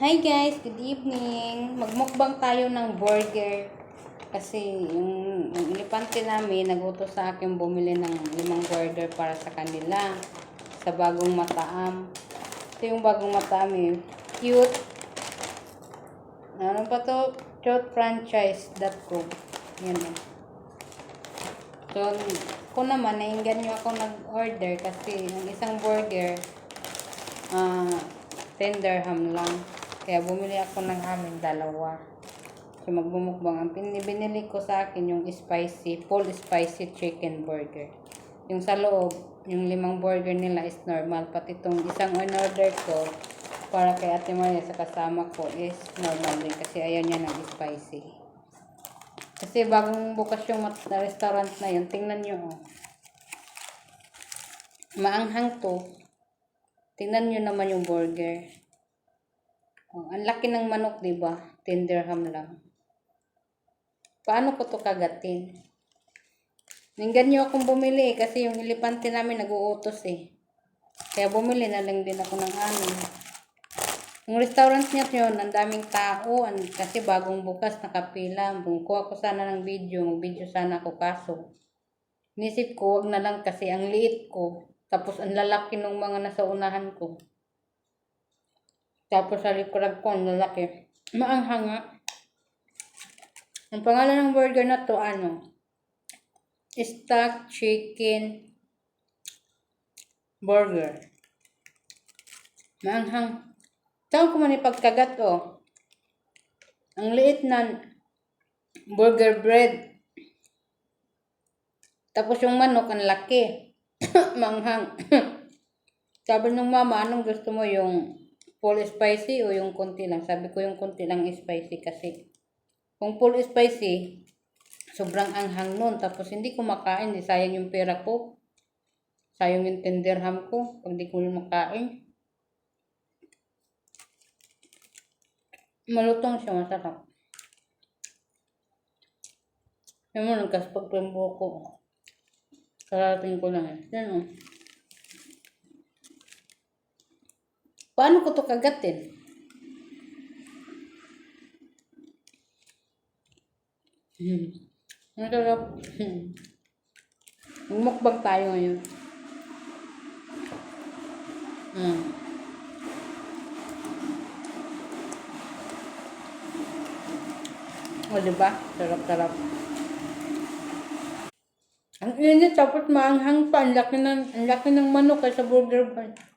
Hi guys, good evening. Magmukbang tayo ng burger. Kasi yung, yung elepante namin, nagutos sa akin bumili ng limang burger para sa kanila. Sa bagong mataam. Ito yung bagong mataam eh. Cute. Ano pa to? Cutefranchise.com Yan eh. So, ko naman, nainggan nyo ako nag-order kasi ng isang burger, ah, tender ham lang. Kaya bumili ako ng amin dalawa. So, magbumukbang. Ang binili ko sa akin yung spicy, full spicy chicken burger. Yung sa loob, yung limang burger nila is normal. Pati itong isang in-order ko para kay Ate Maria sa kasama ko is normal din kasi ayaw niya ng spicy. Kasi bagong bukas yung na restaurant na yun, tingnan nyo oh. Maanghang to. Tingnan nyo naman yung burger. Oh, ang laki ng manok, di ba? Tender ham lang. Paano ko to kagatin? Ninggan nyo akong bumili eh, kasi yung elepante namin nag-uutos eh. Kaya bumili na lang din ako ng amin. Yung restaurant niya yun, ang daming tao, kasi bagong bukas, nakapila. Kuha ko sana ng video, mag-video sana ako kaso. Nisip ko, wag na lang kasi ang liit ko. Tapos ang lalaki ng mga nasa unahan ko. Tapos sa likuran ko, ang lalaki. Maanghang nga. Ang pangalan ng burger na to, ano? Stuck Chicken Burger. Maanghang. Saan ko man ipagkagat, oh. Ang liit na burger bread. Tapos yung manok, ang laki. Manghang. Sabi ng mama, anong gusto mo yung full spicy o yung konti lang? Sabi ko yung konti lang spicy kasi kung full spicy, sobrang anghang nun. Tapos hindi ko makain, di sayang yung pera ko. Sayang yung tender ham ko pag di ko yung makain. Malutong siya, masarap. Yan mo, nagkaspag pa yung ko. Karating ko lang eh. Yan o. Paano ko to kagatin? Hmm. Ang sarap. Hmm. Magmukbang tayo ngayon. Hmm. O, diba? Sarap-sarap. Ang init, tapos maanghang pa. Ang laki ng, ang laki ng manok kaysa burger bun.